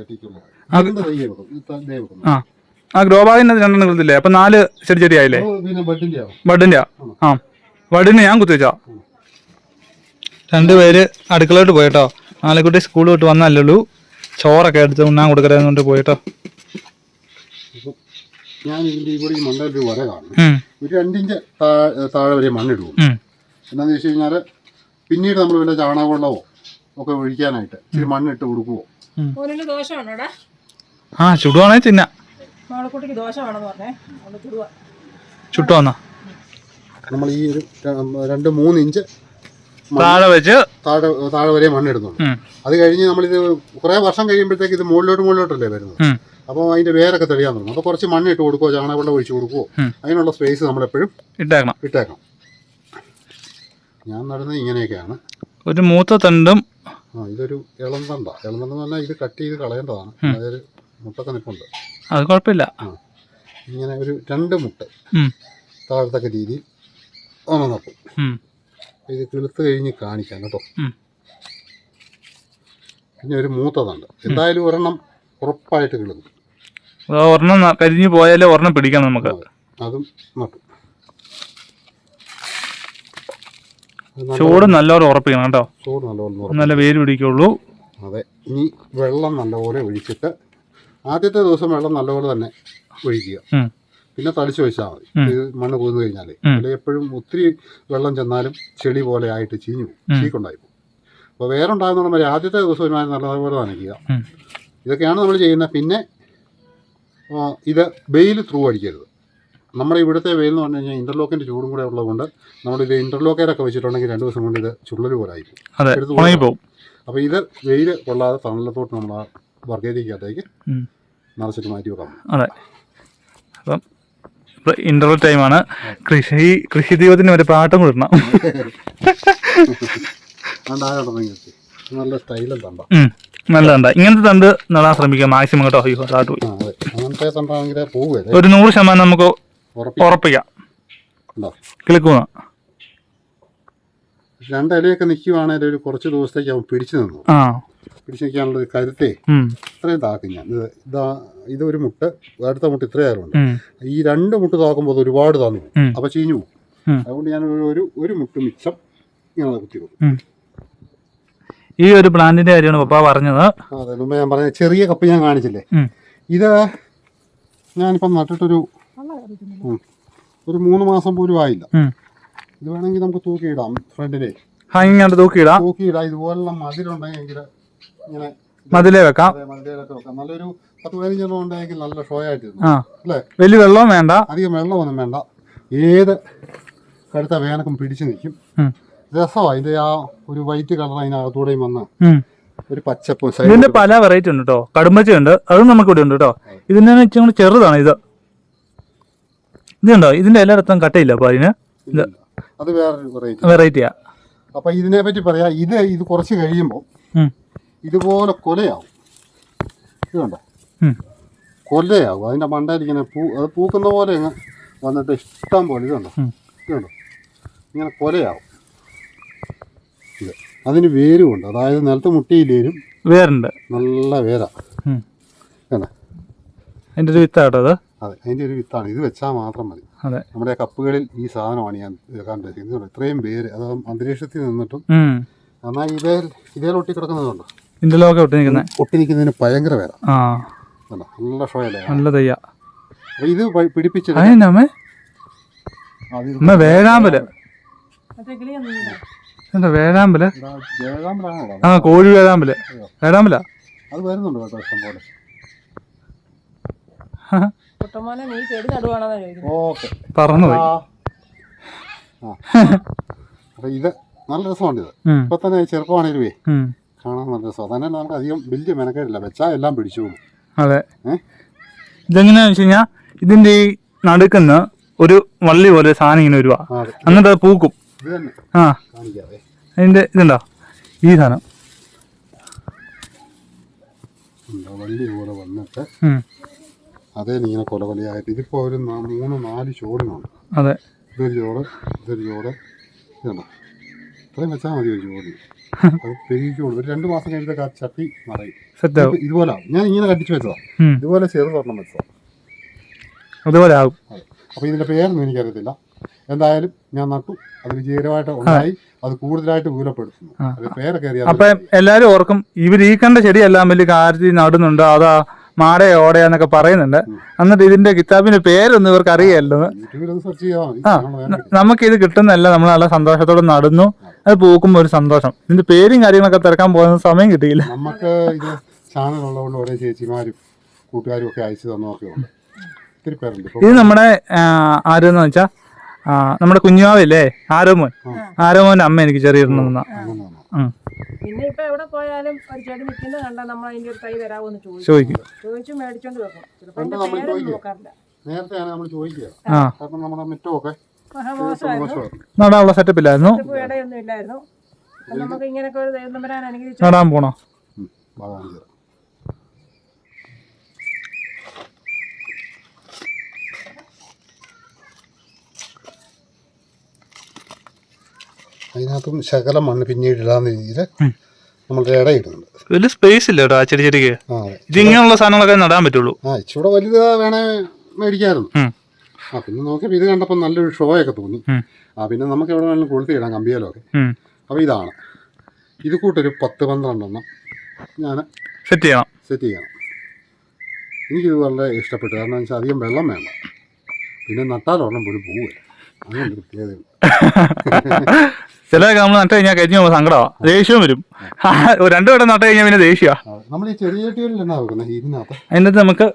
ആ. ആ ഗ്രോ ബാഗിന്റെ രണ്ടെണ്ണം കൊടുത്തില്ലേ? അപ്പം നാല് ചെടി ചെടി ആയില്ലേ? പിന്നെ ബഡിന്റെ ആ. ബഡിന് ഞാൻ കുത്തിവെച്ചാ രണ്ടുപേര് അടുക്കളോട്ട് പോയിട്ടോ. നാളെക്കുട്ടി സ്കൂൾ വിട്ട് വന്നല്ലുള്ളൂ ചോറൊക്കെ എടുത്ത് ഉണ്ണാൻ കൊടുക്കരുതെന്നുകൊണ്ട് പോയിട്ടോ. ഞാൻ ഇതിന്റെ ഇവിടെ ഈ മണ്ടയിൽ ഒരു വര കാണും. ഒരു രണ്ടിഞ്ച് താഴെ വരെ മണ്ണിടും. എന്താണെന്ന് വെച്ച് കഴിഞ്ഞാൽ പിന്നീട് നമ്മൾ വല്ല ചാണകവെള്ളമോ ഒക്കെ ഒഴിക്കാനായിട്ട് ഇച്ചിരി മണ്ണിട്ട് കൊടുക്കുവോ ആ ചുടുവാണേ തിന്ന. ചുട്ടു വന്നാ നമ്മൾ ഈ ഒരു രണ്ട് മൂന്ന് ഇഞ്ച് താഴെ വെച്ച് താഴെ താഴെ വരെ മണ്ണിടുന്നു അത് കഴിഞ്ഞ് നമ്മളിത് കുറെ വർഷം കഴിയുമ്പോഴത്തേക്ക് ഇത് മുകളിലോട്ട് മുകളിലോട്ടല്ലേ വരുന്നത്. അപ്പോൾ അതിന്റെ വേരൊക്കെ തെളിയാൻ തുടങ്ങും. അപ്പോൾ കുറച്ച് മണ്ണ് ഇട്ട് കൊടുക്കുവോ ചാണകവെള്ളം ഒഴിച്ച് കൊടുക്കുവോ അതിനുള്ള സ്പേസ് നമ്മളെപ്പോഴും ഇട്ടേക്കണം. ഇട്ടേക്കണം. ഞാൻ നടുന്നത് ഇങ്ങനെയൊക്കെയാണ്. ഒരു മൂത്ത തണ്ടും ആ ഇതൊരു ഇളം തണ്ടാ. ഇളം തണ്ടെന്ന് പറഞ്ഞാൽ ഇത് കട്ട് ചെയ്ത് കളയേണ്ടതാണ്. അതായത് മുട്ടൊക്കെ നിൽപ്പുണ്ട് അത് കുഴപ്പമില്ല. ഇങ്ങനെ ഒരു രണ്ട് മുട്ട താഴത്തക്ക രീതിയിൽ ഒന്ന് നട്ടു ഉം, ഇത് കിളുത്ത് കഴിഞ്ഞ് കാണിക്കാം കേട്ടോ. പിന്നെ ഒരു മൂത്തതുണ്ട്. എന്തായാലും ഒരെണ്ണം ഉറപ്പായിട്ട് കിളുന്നു ഒരെണ്ണം കരിഞ്ഞു പോയാലേ ഒരെണ്ണം പിടിക്കാം നമുക്ക്. അതും. നട്ടു. ചൂട് നല്ലോണം ഉറപ്പിക്കണം കേട്ടോ. ചൂട് നല്ലപോലെ നല്ല വേര് പിടിക്കുള്ളൂ. അതെ. ഇനി വെള്ളം നല്ലപോലെ ഒഴിച്ചിട്ട് ആദ്യത്തെ ദിവസം വെള്ളം നല്ലപോലെ തന്നെ ഒഴിക്കുക. പിന്നെ തളിച്ചു വെച്ചാൽ മതി. ഇത് മണ്ണ് കൂന്ന് കഴിഞ്ഞാൽ അല്ലെ എപ്പോഴും ഒത്തിരി വെള്ളം ചെന്നാലും ചെളി പോലെ ആയിട്ട് ചീഞ്ഞു. ചീക്കുണ്ടായി പോകും. അപ്പോൾ വേറെ ഉണ്ടാകുന്ന വരെ ആദ്യത്തെ ദിവസം ഒരുമാതിരി നല്ലതുപോലെ നനയ്ക്കുക. ഇതൊക്കെയാണ് നമ്മൾ ചെയ്യുന്നത്. പിന്നെ ഇത് വെയിൽ ത്രൂ അടിക്കരുത്. നമ്മുടെ ഇവിടുത്തെ വെയിൽ എന്ന് പറഞ്ഞു കഴിഞ്ഞാൽ ഇന്റർലോക്കിന്റെ ചൂടും കൂടെ ഉള്ളതുകൊണ്ട് നമ്മളിത് ഇന്റർലോക്കേരൊക്കെ വെച്ചിട്ടുണ്ടെങ്കിൽ രണ്ട് ദിവസം കൊണ്ട് ഇത് ചുള്ളൽ പോലെ ആയിരിക്കും അപ്പോൾ ഇത് വെയിൽ കൊള്ളാതെ തണലത്തോട്ട് നമ്മൾ വർഗേരിക്കകത്തേക്ക് നിറച്ചിട്ട് മാറ്റി വെക്കാം. അതെ. അപ്പം ഇന്റർവൽ ടൈമാണ് കൃഷി കൃഷി ദൈവത്തിന് ഒരു പാട്ടും കൊടുക്കണം നല്ല സ്റ്റൈലും തണ്ട. ഉം, നല്ലതുണ്ട് ഇങ്ങനത്തെ തണ്ട് നടാൻ ശ്രമിക്കാം മാക്സിമം കേട്ടോ. അയ്യോ താട്ട് പോയി ആ അങ്ങനത്തെ ഒരു നൂറ് ശതമാനം നമുക്ക് ഉറപ്പിക്കും. കിളിക്കുന്ന രണ്ട് ഇലയൊക്കെ നിൽക്കുവാണെങ്കിൽ ഒരു കുറച്ച് ദിവസത്തേക്ക് അവൻ പിടിച്ചു നിന്നു. ആ പിടിച്ചു നിൽക്കാനുള്ള ഒരു കരുത്തേ ഇത്രയും താക്കും ഞാൻ. ഇത് ഇതാ ഇതൊരു മുട്ട് അടുത്ത മുട്ട് ഇത്രയായിരുന്നു ഈ രണ്ട് മുട്ട് താക്കുമ്പോൾ അത് ഒരുപാട് താന്നു പോകും. അപ്പോൾ ചീഞ്ഞു പോകും അതുകൊണ്ട് ഞാൻ ഒരു- ഒരു മുട്ട് മിച്ചം ഇങ്ങനെ കുത്തി ഈ ഒരു പ്ലാന്റിന്റെ കാര്യമാണ് പപ്പ പറഞ്ഞത്. അതെ മുമ്പ് ഞാൻ പറഞ്ഞ ചെറിയ കപ്പ് ഞാൻ കാണിച്ചില്ലേ? ഇത് ഞാനിപ്പം നട്ടിട്ടൊരു ഒരു മൂന്ന് മാസം പോലും ആയില്ല. ഇത് വേണമെങ്കിൽ നമുക്ക് തൂക്കിയിടാം ഫ്രണ്ടിനെ തൂക്കിയിടാം. തൂക്കിയിടാം. ഇതുപോലുള്ള മതിലുണ്ടെങ്കിൽ ഇങ്ങനെ മതിലേ വെക്കാം. വെക്കാം. നല്ലൊരു പത്ത് പതിനഞ്ചെണ്ണം ഉണ്ടെങ്കിൽ നല്ല ഷോ ആയിട്ടിരുന്നു ആ. അല്ലേ? വലിയ വെള്ളവും വേണ്ട. അധികം വെള്ളമൊന്നും വേണ്ട. ഏത് കടുത്ത വേനക്കും പിടിച്ചു നിൽക്കും. രസമാണ് അതിന്റെ ആ ഒരു വൈറ്റ് കളർ അതിനകത്തൂടെയും വന്ന് ഒരു പച്ചപ്പും ഇതിന്റെ പല വെറൈറ്റി ഉണ്ട് കേട്ടോ കടുമ്പച്ച ഉണ്ട് അതും നമുക്ക് ഇവിടെ ഉണ്ട് കേട്ടോ ഇതിന്റെ ഇച്ചിരി കൂടി ചെറുതാണ് ഇത്. ഇതുണ്ടോ? ഇതിന്റെ എല്ലായിടത്തും കട്ടയില്ല അപ്പൊ അതിന് അത് വേറൊരു വെറൈറ്റി വെറൈറ്റിയാ അപ്പൊ ഇതിനെ പറ്റി പറയാ ഇത് ഇത് കുറച്ച് കഴിയുമ്പോൾ ഇതുപോലെ കൊലയാവും. ഇത് കണ്ടോ? കൊലയാവും. അതിന്റെ മണ്ടയിൽ ഇങ്ങനെ പൂ അത് പൂക്കുന്ന പോലെ ഇങ്ങനെ വന്നിട്ട് ഇഷ്ടം പോലെ ഇത് കണ്ടോ? ഉം. ഇത് കണ്ടോ? ഇങ്ങനെ കൊലയാവും. ഇത്. അതിന് വേരുമുണ്ട്. അതായത് നിലത്ത് മുട്ടിയില്ലേലും വേരുണ്ട്. നല്ല വേരാ. അതിന്റെ കണ്ടോ? അതിന്റെ ഒരു വിത്താട്ടോ അത്? അതെ അതിന്റെ ഒരു വിത്താണ്. ഇത് വെച്ചാൽ മാത്രം മതി. നമ്മുടെ കപ്പുകളിൽ ഈ സാധനമാണ് ഞാൻ കണ്ടിരിക്കുന്നത്. ഇത്രയും പേര് അത് അന്തരീക്ഷത്തിൽ നിന്നിട്ടും എന്നാൽ ഇതേ ഇതേ ഒട്ടി കിടക്കുന്നതുണ്ട്? ഇന്റർലോക്ക് ഒട്ടിനിക്കുന്നത് ഒട്ടിനിക്കുന്നതിന് ഭയങ്കര വേര ആ. നല്ല ഷോയല്ലേ? നല്ല തയ്യ. ഇത് പിടിപ്പിച്ചത് അതിനമ്മേ അമ്മ? വേഴാമ്പൽ. എന്താ വേഴാമ്പൽ? ആ കോഴി വേഴാമ്പൽ. വേഴാമ്പല? അത് വരുന്നുണ്ട് കേട്ടോ ഇഷ്ടം പോലെ പറന്നുപോയി. [LAUGHS] ഇത് നല്ല രസമുണ്ട് ഇത് ഇപ്പൊ തന്നെ ചെറുപ്പമാണേലുവേ. ഉം. കാണാൻ നല്ല രസം. തന്നെ നമുക്ക് അധികം വലിയ മെനക്കേടില്ല. വെച്ചാൽ എല്ലാം പിടിച്ചു അതെ. ഇതെങ്ങനെയാ വെച്ച് കഴിഞ്ഞാൽ ഇതിന്റെ ഈ നടുക്കുന്ന ഒരു വള്ളി പോലെ സാധനം ഇങ്ങനെ വരുവാ. എന്നിട്ട് അത്. പൂക്കും. ആ. അതിന്റെ ഇതുണ്ടോ? ഈ സാധനം. വള്ളി പോലെ വന്നിട്ട് അതേ ഇങ്ങനെ കൊല കൊലയായിട്ട് ഇതിപ്പോ ഒരു മൂന്ന് നാല് ചോടിനുണ്ട് അതെ. ഇതൊരു ചോട് ഇതൊരു ചോട്. ഇതുണ്ടോ? ഇത്രയും വെച്ചാൽ മതി ഒരു ജോലി. അത് പെരുകി ഒരു രണ്ട് മാസം കഴിഞ്ഞിട്ട് ആ ചട്ടി മറയും. ഇതുപോലെ ഞാൻ ഇങ്ങനെ കട്ടിച്ച് വെച്ചതാ. ഇതുപോലെ ഇതുപോലെ സ്വർണം വെച്ചതാ. അതുപോലെ ആവും. അപ്പോൾ ഇതിന്റെ പേരൊന്നും എനിക്കറിയത്തില്ല. എന്തായാലും ഞാൻ നട്ടു. അത് വിജയകരമായിട്ട് ഉണ്ടായി. അത് കൂടുതലായിട്ട് വിപുലപ്പെടുത്തുന്നു. പേരൊക്കെ അറിയാം അപ്പൊ എല്ലാരും ഓർക്കും ഇവർ ഈ കണ്ട ചെടിയെല്ലാം വലിയ കാര്യത്തിൽ നടുന്നുണ്ട്. അതാ മാടയോ ഓടയാന്നൊക്കെ പറയുന്നുണ്ട്. എന്നിട്ട് ഇതിന്റെ കിതാബിന്റെ പേരൊന്നും ഇവർക്ക് അറിയാമല്ലോ ഒന്ന് ആ. നമുക്ക് ഇത് കിട്ടുന്നല്ല നമ്മൾ നല്ല സന്തോഷത്തോടെ നടന്നു. അത് പൂക്കുമ്പോൾ ഒരു സന്തോഷം. ഇതിന്റെ പേരും കാര്യങ്ങളൊക്കെ തിരക്കാൻ പോകുന്ന സമയം കിട്ടിയില്ല. നമുക്ക് ഇത് ചാനൽ ഉള്ളതുകൊണ്ട് ഓരോ ചേച്ചിമാരും കൂട്ടുകാരും ഒക്കെ അയച്ചു തന്നൊക്കെ ഉണ്ട്. ഒത്തിരി പേരുണ്ട്. ഇത് നമ്മുടെ ആരെന്ന് വെച്ചാ നമ്മുടെ കുഞ്ഞുമാവില്ലേ? ആരോമോൻ. ആരോമോന്റെ അമ്മ എനിക്ക് ചെറിയ തന്നാ. പിന്നെ ഇപ്പൊ എവിടെ പോയാലും ഒരു ചെടി നിൽക്കുന്നത് കണ്ടാൽ നമ്മൾ അതിന്റെ ഒരു തൈ ചോദിക്കും. ചോദിക്കും. ചോദിച്ചു മേടിച്ചോണ്ട് വെക്കും. ചിലപ്പോ അതിന്റെ നമ്മൾ പേരൊന്നും ചോദിക്കും. നോക്കാറില്ല. നേരത്തെയാണ് നമ്മൾ ചോദിക്കുക. ആ. കാരണം നമ്മുടെ മുറ്റമൊക്കെ മഹാമോശമായിരുന്നു മോശമായിരുന്നു. നടാനുള്ള സെറ്റപ്പ് ഇല്ലായിരുന്നു ഇപ്പൊ ഇടയൊന്നും ഇല്ലായിരുന്നു. അപ്പൊ നമുക്ക് ഇങ്ങനെയൊക്കെ ഒരു ദൈവം വരാൻ അനുഗ്രഹിച്ചു നടാൻ പോണോ? ഇത്. അതിനകത്തും ശകലം മണ്ണ് പിന്നീട് ഇടാന്ന രീതിയിൽ നമ്മളുടെ ഇടയിടുന്നുണ്ട്. വലിയ സ്പേസ് ഇല്ല കേട്ടോ ആ ചെടി ചെടിക്ക് ആ അതെ ഇത് ഇങ്ങനെയുള്ള സാധനങ്ങളൊക്കെ നടാൻ പറ്റുള്ളൂ. ആ ഇച്ചിരി വലുത് വേണേ മേടിക്കായിരുന്നു ഉം. ആ പിന്നെ നോക്കിയപ്പോൾ ഇത് കണ്ടപ്പോൾ നല്ലൊരു ഷോ ഒക്കെ തോന്നി. ഉം. ആ പിന്നെ നമുക്ക് എവിടെ വേണമെങ്കിലും കൊളുത്തി ഇടാം കമ്പിയാലൊക്കെ ഉം. അപ്പോൾ ഇതാണ്. ഇത് കൂട്ടൊരു പത്ത് പന്ത്രണ്ടെണ്ണം ഞാൻ സെറ്റ് ചെയ്യണം. സെറ്റ് ചെയ്യണം. എനിക്കിത് വളരെ ഇഷ്ടപ്പെട്ടു. കാരണം വെച്ചാൽ അധികം വെള്ളം വേണ്ട. പിന്നെ നട്ടാലൊരെണ്ണം പോലും പോവില്ല അങ്ങനെ ഒരു പ്രത്യേകതയുണ്ട്. [LAUGHS] ചിലതൊക്കെ നമ്മൾ നട്ട് കഴിഞ്ഞാൽ കഴിഞ്ഞ പോകുമ്പോൾ സങ്കടമാണ് ദേഷ്യവും വരും. [LAUGHS] രണ്ടു വട്ടം നട്ട് കഴിഞ്ഞാൽ പിന്നെ ദേഷ്യമാണ് അതിനകത്ത് നമ്മൾ ഈ ചെറിയ ചട്ടികളിൽ എന്നാ വെക്കുന്നത് ഇതിനകത്ത്? അതിന്റെ അകത്ത് നമുക്ക്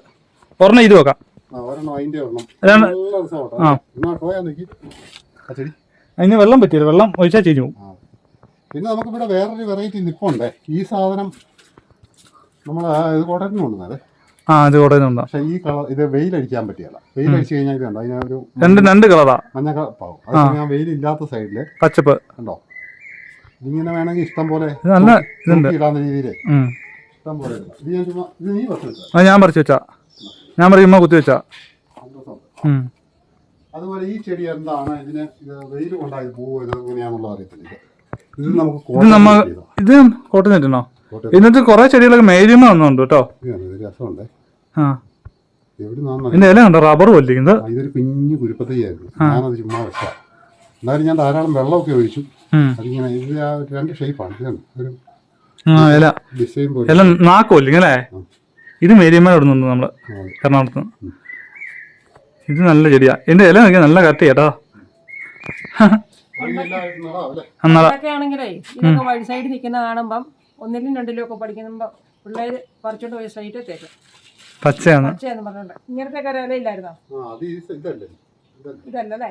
ഒരെണ്ണം ഇത് വെക്കാം. നോക്കി. അതിന് വെള്ളം പറ്റിയത് വെള്ളം ഒഴിച്ചാൽ ചെയ്തു പോകും. പിന്നെ പിന്നെ നമുക്കിവിടെ വേറൊരു വെറൈറ്റി നിപ്പുണ്ട്. ഈ സാധനം നമ്മൾ ഇത് കോട്ടയത്തിന് കൊണ്ടുവന്നത്. ആ ഇത് കൊടുക്കുന്നുണ്ടോ പക്ഷേ ഈ കളർ ഇത് വെയിലടിക്കാൻ പറ്റിയല്ല വെയിലടിച്ച് കഴിഞ്ഞാൽ ഇത് കണ്ടോ അതിനൊരു രണ്ട് രണ്ട് കളറാ. മഞ്ഞ കളപ്പാവും അത് ഞാൻ വെയിലില്ലാത്ത സൈഡിൽ പച്ചപ്പ്. കണ്ടോ? ഇതിങ്ങനെ വേണമെങ്കിൽ ഇഷ്ടം പോലെ ഇത് നല്ല ഇതുണ്ട്. ഇടാവുന്ന രീതിയിൽ ഉം. ഇഷ്ടം പോലെ ഇടാം. ഇത് ഞാൻ ചുമ്മാ ഇത് നീ പറിച്ചു വെച്ചാ? അത് ഞാൻ പറിച്ചു വെച്ചാ. ഞാൻ പറയുമ്പോൾ കുത്തി വെച്ചാ. ഉം. അതുപോലെ ഈ ചെടി എന്താണ് ഇതിന് ഇത് വെയിൽ കൊണ്ടായി പോകുമോ ഇത് എങ്ങനെയാണെന്നുള്ളത് അറിയത്തില്ല. ഇത് നമുക്ക് ഇത് നമ്മ കോട്ടയം ചെയ്തതാ. ഇത് കോട്ടയം നെറ്റിനോ കോട്ടയം ഇന്നത്തെ കുറെ ചെടികളൊക്കെ മേരിമ വന്നുണ്ട് കേട്ടോ. ഇതാണ് ഇത് രസമുണ്ട്. ആ. എവിടെ നിന്നാണ് ഇതിന്റെ ഇല കണ്ടോ? റബ്ബർ പോലിരിക്കുന്നത്. ഇതൊരു കുഞ്ഞു കുരുപ്പത്തയ്യായിരുന്നു. ഞാനത് ചുമ്മാ വെച്ചാ എന്നാലും ഞാൻ ധാരാളം വെള്ളമൊക്കെ ഒഴിച്ചു. അതിങ്ങനെ ഇത് ആ ഒരു രണ്ട് ഷേപ്പാണ് ഇതാണ് ഒരു ഇല. ഡിസൈൻ പോലെ. ഇല അല്ലേ? ഇത് മേരിയമ്മ ഇടുന്നുണ്ട് നമ്മൾ എറണാകുളത്ത് ഇത് നല്ല ചെടിയാ. എന്റെ ഇല നോക്കിയാൽ നല്ല കത്തി കേട്ടോ വഴി സൈഡിൽ നിൽക്കുന്ന കാണുമ്പം ഒന്നിലും രണ്ടിലും ഒക്കെ പഠിക്കുമ്പോ പിള്ളേര് പറിച്ചോണ്ട് പോയി സൈറ്റ് തേക്കും പച്ചയാണ്. പച്ചയെന്ന് പറഞ്ഞോണ്ട് ഇങ്ങനത്തെ ഇതല്ലേ? ഇതല്ലല്ലേ?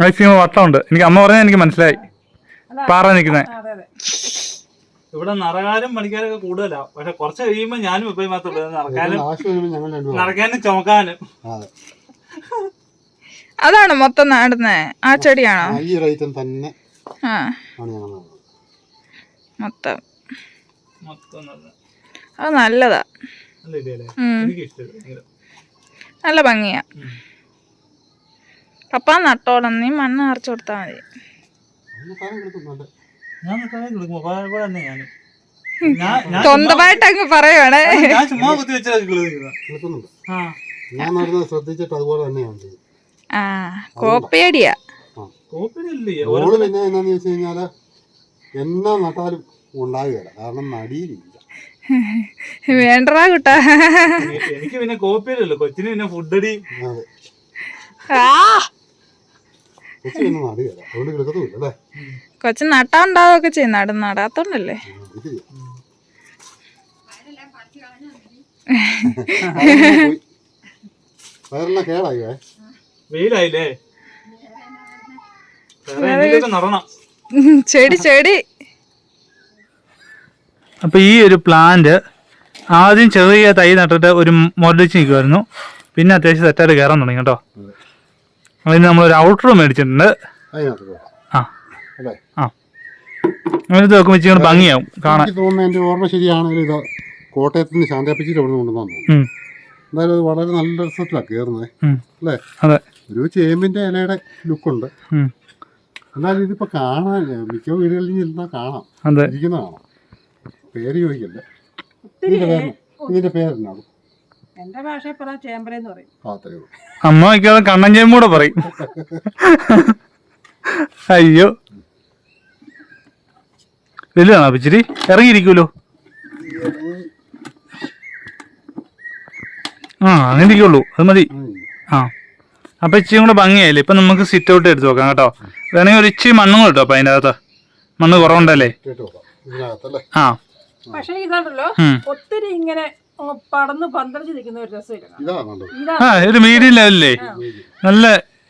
മാക്സിമം വട്ടമുണ്ട്. എനിക്ക് അമ്മ പറഞ്ഞാൽ എനിക്ക് മനസ്സിലായി. പാറ നിൽക്കുന്നത് അതെ അതെ. ഇവിടെ നറകാലും പണിക്കാരൊക്കെ കൂടുതലാ. പക്ഷെ കുറച്ച് കഴിയുമ്പോ ഞാനും ഇപ്പൊ മാത്രമേ നടക്കാനും ആശു ഞങ്ങൾ രണ്ടുപേരും നടക്കാനും ചുമക്കാനും. അതാണ് മൊത്തം നടുന്നേ? ആ ചെടിയാണോ? ആ, ഈ ഒരു തന്നെ മൊത്തം. അത് നല്ലതാ. നല്ല ഭംഗിയാ. പപ്പ നട്ടോളം. നീ മണ്ണ് നിറച്ചു കൊടുത്താൽ മതി. സ്വന്തമായിട്ട് അങ്ങ് പറയുവാണേ. ശ്രദ്ധിച്ചിട്ട് അതുപോലെ തന്നെയാണ് ആ പിന്നെ എന്നാന്ന് ചോദിച്ചു കഴിഞ്ഞാൽ എന്നാ നട്ടാലും ഉണ്ടാകുകയില്ല. കാരണം നടിയിലില്ല വേണ്ടടാ കുട്ടാ. എനിക്ക് പിന്നെ കോപ്പിയിലല്ലോ കൊച്ചിന് പിന്നെ ഫുഡ് അടി ആ. കൊച്ചു നട്ടാ ഉണ്ടാവുകയൊക്കെ ചെയ്യും. നട നടാത്തോണ്ടല്ലേ? വെയിലായില്ലേ? ചെടി ചെടി. അപ്പൊ ഈ ഒരു പ്ലാന്റ് ആദ്യം ചെറിയ തൈ നട്ടിട്ട് ഒരു മുരടിച്ച് നിൽക്കുമായിരുന്നു പിന്നെ അത്യാവശ്യം സെറ്റായിട്ട് കയറാൻ തുടങ്ങി കേട്ടോ. അതിന് നമ്മളൊരു ഔട്ടർ മേടിച്ചിട്ടുണ്ട്. ആ. ആ. അങ്ങനത്തെ വെക്കുമ്പോൾ ഇച്ചിരി ഭംഗിയാവും. കാണാൻ. തോന്നുന്നു എന്റെ ഓർമ്മ ശരിയാണെങ്കിൽ ഇത് കോട്ടയത്ത് നിന്ന് ശാന്തിപ്പിച്ചിട്ട് അവിടെ കൊണ്ടുവന്നു എന്തായാലും അത് വളരെ നല്ല രസത്തിലാണ് കയറുന്നത് അല്ലേ? അതെ. ഒരു ചേമ്പിന്റെ ഇലയുടെ ലുക്കുണ്ട് എന്നാലും ഇതിപ്പോ കാണാൻ മിക്ക വീടുകളിൽ ഇരുന്നാൽ കാണാം. ഇരിക്കുന്ന കാണാം. പേര് ചോദിക്കല്ല ഇതിന്റെ പേര് പേരെന്നാണ് ഭാഷയിൽ പറഞ്ഞ ചേമ്പലെന്ന് പറയും. ഉള്ളൂ. അമ്മ വയ്ക്കാതെ കണ്ണൻ ചേമ്പൂടെ പറയും. അയ്യോ. വലുതാണോ പിച്ചിരി ഇച്ചിരി ഇറങ്ങിയിരിക്കുമല്ലോ. ആ അങ്ങനെ ഇരിക്കുള്ളൂ അത് മതി. ആ. അപ്പൊ ഇച്ചിരി കൂടെ ഭംഗിയായില്ലേ? ഇപ്പൊ നമുക്ക് സിറ്റ് ഔട്ട് എടുത്തു നോക്കാം കേട്ടോ. വേണമെങ്കിൽ ഒരു ഇച്ചിരി മണ്ണും കൂടെ കേട്ടോ അപ്പൊ അതിന്റെ അകത്ത്. മണ്ണ് കുറവുണ്ടല്ലേ? ആ. പക്ഷേ ഇതാണല്ലോ ഒത്തിരി ഇങ്ങനെ പടന്ന് പന്തളിച്ച് നിൽക്കുന്ന ഒരു രസമില്ല. ആ ഒരു മീഡിയം ലെവലില്ലേ നല്ല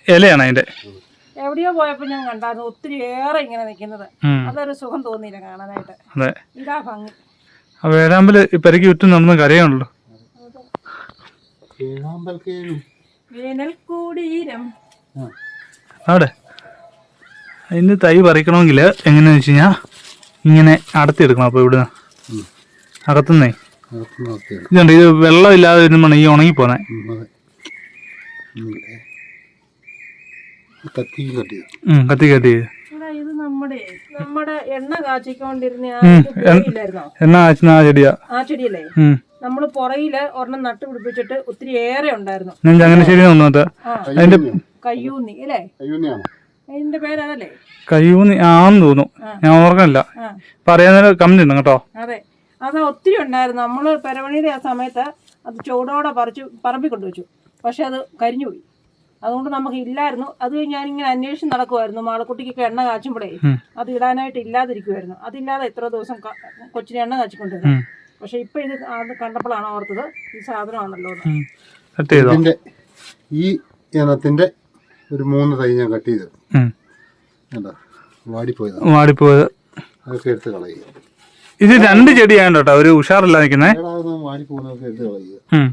ഇലയാണ് അതിന്റെ എവിടെയോ പോയപ്പോ ഞാൻ കണ്ടായിരുന്നു ഒത്തിരി ഏറെ ഇങ്ങനെ നിൽക്കുന്നത്. അതൊരു സുഖം തോന്നിയില്ല കാണാനായിട്ട്. അതെ. ഇതാ ഭംഗി. വേഴാമ്പൽ പെരക്കി ചുറ്റും നമ്മൾ കരയാണല്ലോ. അവിടെ. അതിന് തൈ പറിക്കണമെങ്കിൽ എങ്ങനെയാന്ന് വെച്ച് കഴിഞ്ഞാൽ ഇങ്ങനെ അടത്തിയെടുക്കണം അപ്പോൾ ഇവിടുന്ന്. അകത്തുനിന്നേ? ഇതുണ്ട് ഇത് വെള്ളമില്ലാതെ വരുമ്പോഴാണ് ഈ ഉണങ്ങി പോന്നെ. കത്തി കത്തി നമ്മുടെ എണ്ണ കാച്ചിക്കൊണ്ടിരുന്ന ആ പോയില്ലായിരുന്നോ എന്നാ അച്ഛനാ ചെടിയാ. ആ ചെടിയല്ലേ? ഉം. നമ്മൾ പുറയിൽ ഒരെണ്ണം നട്ട് പിടിപ്പിച്ചിട്ട് ഒത്തിരി ഏറെ ഉണ്ടായിരുന്നു ഞാൻ ചങ്ങനശ്ശേരി ആ. അതിന്റെ കയ്യൂന്നി അല്ലേ? അതിന്റെ പേരതല്ലേ? ആന്ന് തോന്നുന്നു. ഞാൻ ഓർക്കണില്ല. പറയാൻ കമന്റ് ഉണ്ട് കേട്ടോ. അതെ. അത് ഒത്തിരി ഉണ്ടായിരുന്നു. നമ്മൾ പെരവണിയുടെ ആ സമയത്ത് അത് ചൂടോടെ പറിച്ച് പറമ്പിൽ കൊണ്ടുവച്ചു. പക്ഷെ അത് കരിഞ്ഞുപോയി. അതുകൊണ്ട് നമുക്ക് ഇല്ലായിരുന്നു. അത് ഇങ്ങനെ അന്വേഷിച്ച് നടക്കുമായിരുന്നു മാളക്കുട്ടിക്കൊക്കെ എണ്ണ കാച്ചുമ്പോഴേ. അത് ഇടാനായിട്ട് ഇല്ലാതിരിക്കുമായിരുന്നു അതില്ലാതെ എത്ര ദിവസം കൊച്ചിനെ എണ്ണ കാച്ചിക്കൊണ്ടിരുന്നു ഉം. പക്ഷെ ഇപ്പൊ ഇത് അത് കണ്ടപ്പോഴാണ് ഓർത്തത് ഈ സാധനമാണല്ലോ കട്ട് ചെയ്തോ? ഇതിന്റെ ഈ ഇനത്തിന്റെ ഒരു മൂന്ന് തൈ ഞാൻ കട്ട് ചെയ്തു. എന്താ വാടിപ്പോയത്. അതൊക്കെ എടുത്ത് കളയുക ഇത് രണ്ട് ചെടിയാണ് കേട്ടോ ഒരു ഉഷാറില്ല നിൽക്കുന്നേ. ഏടാവുന്ന വാടിപ്പോകുന്നതൊക്കെ എടുത്ത് കളയുക. ഉം.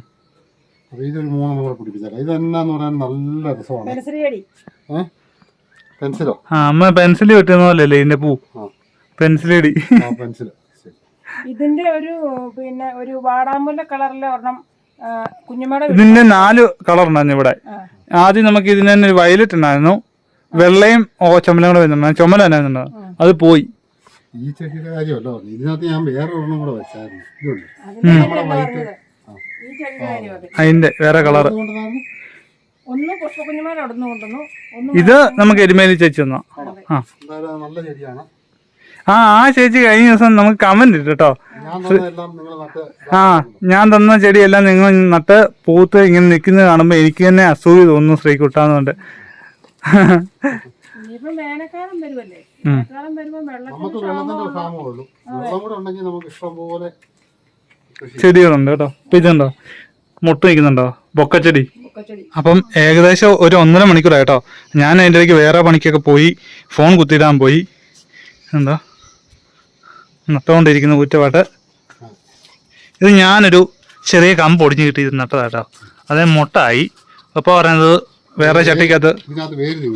അപ്പൊ ഇതൊരു മൂന്ന് ഇത് എന്നാന്ന് പറയാൻ നല്ല രസമാണ്. പെൻസിലോ? ആ അമ്മ പെൻസിൽ വെട്ടുന്ന പോലെയല്ലേ ഇതിന്റെ പൂ? പെൻസിലടി ആ പെൻസിൽ ഇതിന്റെ ഒരു പിന്നെ ഒരു വാടാമുല്ല കളറിലെ ഒരെണ്ണം വീട്ടിൽ- ഇതിന്റെ നാല് കളർ ഉണ്ടായിരുന്നു ഇവിടെ. ആദ്യം നമുക്ക് ഇതിന് തന്നെ ഒരു വയലറ്റ് ഉണ്ടായിരുന്നു വെള്ളയും ഓ ചുമലും കൂടെ വരുന്നുണ്ടായിരുന്നു ചുമല ഉണ്ടായിരുന്നു അത് പോയി. ഈ ചെടിയുടെ കാര്യമല്ലോ. ഇതിനകത്ത് ഞാൻ വേറെ ഒരെണ്ണം കൂടെ വെച്ചായിരുന്നു. ഇതുണ്ട്. അതിന്റെ വേറെ കളറ്. ഇത് നമുക്ക് എരുമേലി ചേച്ചി തന്നോ. ആ. നല്ല ചെടിയാണ്. ആ ആ ചേച്ചി കഴിഞ്ഞ ദിവസം നമുക്ക് കമന്റ് ഇട്ടു കേട്ടോ ആ ഞാൻ തന്ന ചെടിയെല്ലാം നിങ്ങൾ നട്ട് പൂത്ത് ഇങ്ങനെ നിൽക്കുന്നത് കാണുമ്പോൾ എനിക്ക് തന്നെ അസൂയ തോന്നുന്നു ശ്രീകുട്ടാന്നുണ്ട് വേനൽക്കാലം വരുമല്ലേ വേനൽക്കാലം വരുമ്പോ നമുക്ക് വെള്ളത്തിന് വെള്ളത്തിന്റെ ക്ഷാമമേ ഉള്ളൂ. വെള്ളം കൂടെ നമുക്ക് ഇഷ്ടം പോലെ ചെടികളുണ്ട് കേട്ടോ. ഇതുണ്ടോ? മുട്ട നിൽക്കുന്നുണ്ടോ ബൊക്കച്ചെടി. അപ്പം ഏകദേശം ഒരു ഒന്നര മണിക്കൂറായി കേട്ടോ. ഞാൻ അതിന്റെ ഇടയ്ക്ക് വേറെ പണിക്കൊക്കെ പോയി. ഫോൺ കുത്തിയിടാൻ പോയി. എന്താ? നട്ടുകൊണ്ടിരിക്കുന്ന ഊറ്റപാട്ട് ഇത് ഞാനൊരു ചെറിയ കമ്പ് ഒടിഞ്ഞു കിട്ടി ഇത് നട്ടതാട്ടോ. അതേ മുട്ടായി. അപ്പോൾ പറയുന്നത് വേറെ ചട്ടിക്കകത്ത് ഇതിനകത്ത് വേര്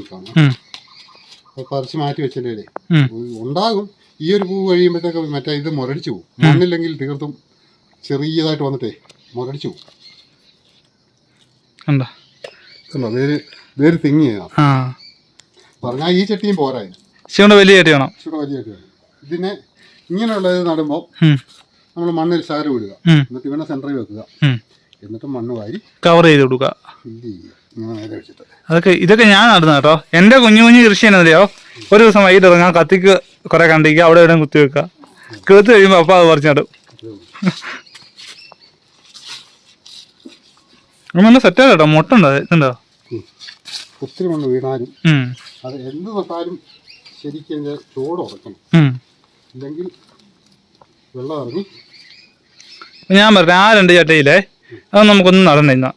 അപ്പൊ പറിച്ച് മാറ്റി വെച്ചല്ലേ ഉണ്ടാകും. ഈ ഒരു പൂ കഴിയുമ്പോഴത്തേക്ക് മറ്റേ ഇത് മുരടിച്ചു പോകും. മണ്ണില്ലെങ്കിൽ തീർത്തും ചെറിയതായിട്ട് വന്നിട്ടേ മുരടിച്ചു പോകും. കണ്ടോ? വേര് വേര് തിങ്ങിയാണ് ആ. പറഞ്ഞാൽ ഈ ചട്ടിയും പോരായിരുന്നു വലിയ ചട്ടി വേണം. വലിയ ചട്ടിയാണ്. ഇതിനെ ഇങ്ങനെയുള്ളത് നടുമ്പോൾ നമ്മൾ മണ്ണിൽ ശകരം ഇടുക. എന്നിട്ട് ഇവനെ സെന്ററിൽ വെക്കുക. എന്നിട്ട് മണ്ണ് വാരി കവർ ചെയ്ത് കൊടുക്കുക. അതൊക്കെ ഇതൊക്കെ ഞാൻ നടന്ന കേട്ടോ എന്റെ കുഞ്ഞു കുഞ്ഞു കൃഷി എന്നറിയോ ഒരു ദിവസം വൈകിട്ട് ഇറങ്ങാം കത്തിക്ക് കുറെ കണ്ടിരിക്കുക അവിടെ എവിടെയും കുത്തി വെക്കുക. കിളുത്ത് കഴിയുമ്പോൾ അപ്പം അത് പറിച്ചു നടും. നല്ല സെറ്റാ കേട്ടോ മുട്ട ഉണ്ടോ ഇതുണ്ടോ? ഒത്തിരി മണ്ണ് വീണാലും അത് എന്ത് നട്ടാലും ശരിക്കും ചോട് ഉറക്കണം. ഇല്ലെങ്കിൽ വെള്ളം ഇറങ്ങി. ഞാൻ പറഞ്ഞു ആ രണ്ട് ചട്ടയിലേ അത് നമുക്കൊന്നും നടണ്ട ഇന്ന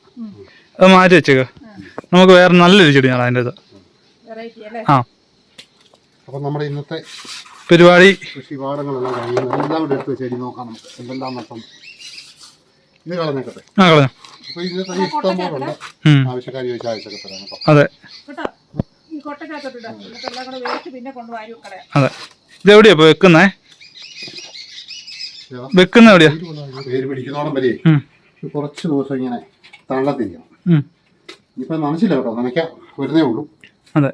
അത് മാറ്റി വെച്ചേക്ക. നമുക്ക് വേറെ നല്ലൊരു ചെടിയാണ് അതിന്റെ ഇത് ആ. അപ്പം നമ്മുടെ ഇന്നത്തെ പരിപാടി. കൃഷി പാടങ്ങളെല്ലാം കഴിയുന്നത് എല്ലാം കൂടെ എടുത്ത് ചെടി നോക്കാം നമുക്ക് എന്തെല്ലാം നട്ടം ഇത് കളഞ്ഞേക്കട്ടെ ആ കളഞ്ഞു. അപ്പോൾ ഇതിന് തന്നെ ഇഷ്ടം പോലെ ഉണ്ട്. ഉം. ആവശ്യക്കാർ ചോദിച്ചാൽ അയച്ചൊക്കെ തരാം കേട്ടോ. അതെ. അതെ. ഇത് എവിടെയാ ഇപ്പൊ വെക്കുന്നേ? വെക്കുന്ന എവിടെയാ? പിടിക്കുന്നോളം വരെ. കുറച്ച് ദിവസം ഇങ്ങനെ തള്ളത്തിരിക്കണം. ഇപ്പൊ നനച്ചില്ല കേട്ടോ. നനയ്ക്കാം വരുന്നേ ഉള്ളൂ. അതെ.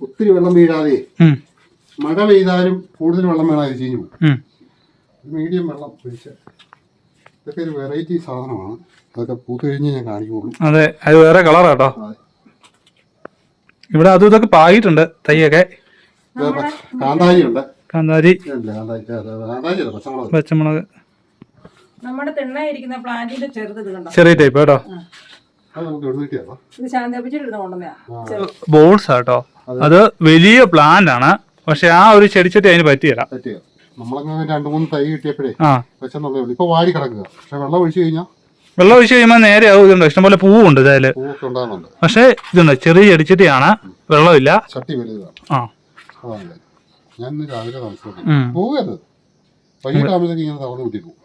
ഒത്തിരി വെള്ളം വീഴാതെ. മഴ പെയ്താലും കൂടുതൽ വെള്ളം വേണം അത് ഉം. മീഡിയം വെള്ളം ഒഴിച്ച് ഇതൊക്കെ ഒരു വെറൈറ്റി സാധനമാണ്. അതൊക്കെ പൂത്ത് കഴിഞ്ഞ് ഞാൻ കാണിക്കുള്ളൂ. അതെ. അത് വേറെ കളറാട്ടോ അതെ. ഇവിടെ അതും ഇതൊക്കെ പാകിയിട്ടുണ്ട് തൈയൊക്കെ. കാന്താരി. ഉണ്ട് കാന്താരി പച്ചമുളക്. പച്ചമുളക്. നമ്മുടെ തിണ്ണയിരിക്കുന്ന പ്ലാന്റിന്റെ ചെറുത് കണ്ടോ? ചെറിയ ടൈപ്പ് കേട്ടോ. ബോൾസ് കേട്ടോ. അത്. വലിയ പ്ലാന്റ് ആണ്. പക്ഷെ ആ ഒരു ചെടിച്ചട്ടി അതിന് പറ്റിയല്ല. നമ്മളങ്ങനെ രണ്ടു രണ്ട് മൂന്ന് തൈ കിട്ടിയപ്പോഴേ ഇപ്പൊ വാരി കിടക്കുക. പക്ഷെ വെള്ളം ഒഴിച്ചു കഴിഞ്ഞാൽ വെള്ളം ഒഴിച്ച് കഴിയുമ്പോൾ നേരെ ആവും ഇതുണ്ട്? ഇഷ്ടംപോലെ പൂവുണ്ട് ഇതിൽ പക്ഷെ ഇതുണ്ട്? ചെറിയ ചെടിച്ചട്ടിയാണ്. വെള്ളമില്ല. ആ. ഞാൻ ഇന്ന് രാവിലെ താമസിച്ചു ഉം. പോകരുത് വൈകിട്ട് ആകുമ്പോഴത്തേക്ക് ഇങ്ങനെ തവണ കൂട്ടി പോകും.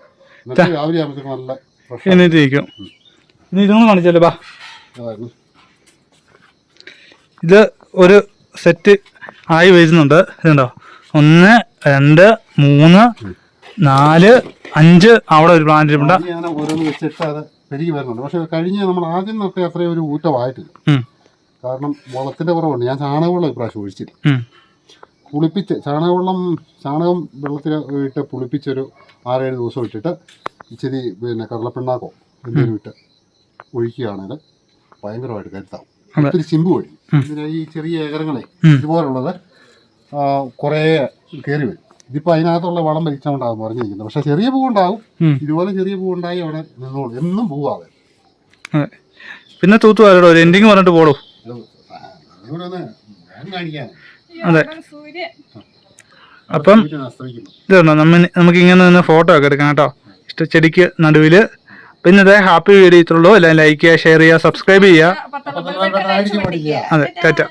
എന്നിട്ട് രാവിലെ ആകുമ്പോഴത്തേക്ക് നല്ല ഫ്രഷ് എന്നിട്ട് ഇരിക്കും ഇനി ഇതൊന്നും കാണിച്ചല്ലോ ബാ. ഇത് ഒരു സെറ്റ് ആയി വരുന്നുണ്ട് ഇതുണ്ടോ? ഒന്ന് രണ്ട് മൂന്ന് നാല് അഞ്ച് അവിടെ ഒരു പ്ലാന്റ് ഉണ്ട് ഞാൻ ഓരോന്ന് വെച്ചിട്ട് അത് പെരുകി വരുന്നുണ്ട്. പക്ഷെ കഴിഞ്ഞ നമ്മൾ ആദ്യം നട്ട അത്രയും ഒരു ഊറ്റമായിട്ടില്ല കാരണം വെള്ളത്തിന്റെ കുറവുണ്ട്. ഞാൻ ചാണകവെള്ളം ഇപ്രാവശ്യം ഒഴിച്ചില്ല. കുളിപ്പിച്ച് പുളിപ്പിച്ച് ചാണകവെള്ളം ചാണകം വെള്ളത്തിൽ ഇട്ട് പുളിപ്പിച്ചൊരു ആറേഴ് ദിവസം ഇട്ടിട്ട് ഇച്ചിരി പിന്നെ കടലപ്പിണ്ണാക്കോ എന്തെങ്കിലും ഇട്ട് ഒഴിക്കുകയാണെങ്കിൽ ഭയങ്കരമായിട്ട് കരുത്താവും. ഒത്തിരി ചിമ്പ് വഴി ഈ ചെറിയ ഏകരങ്ങളെ. ഇതുപോലുള്ളത് കുറേ കയറി വരും. ഇതിപ്പോൾ അതിനകത്തുള്ള വളം വലിച്ചോണ്ടാവും പറഞ്ഞിരിക്കുന്നത് പക്ഷെ ചെറിയ പൂവുണ്ടാവും. ഇതുപോലെ ചെറിയ പൂവുണ്ടായി അവിടെ നിന്നോളൂ എന്നും പൂവാതെ പിന്നെ തൂത്തുവാരോ ഒരു എൻഡിങ് പറഞ്ഞിട്ട് പോടോ അതെ അപ്പം ഇതുണ്ടോ നമ്മ നമുക്ക് ഇങ്ങനെ നിന്ന് ഫോട്ടോ ഒക്കെ എടുക്കാം കേട്ടോ ഇഷ്ട ചെടിക്ക് നടുവിൽ പിന്നെ ഇതേ ഹാപ്പി വീഡിയോ ഇത്രയുള്ളൂ എല്ലാം ലൈക്ക് ചെയ്യുക ഷെയർ ചെയ്യുക സബ്സ്ക്രൈബ് ചെയ്യുക അതെ ടാറ്റ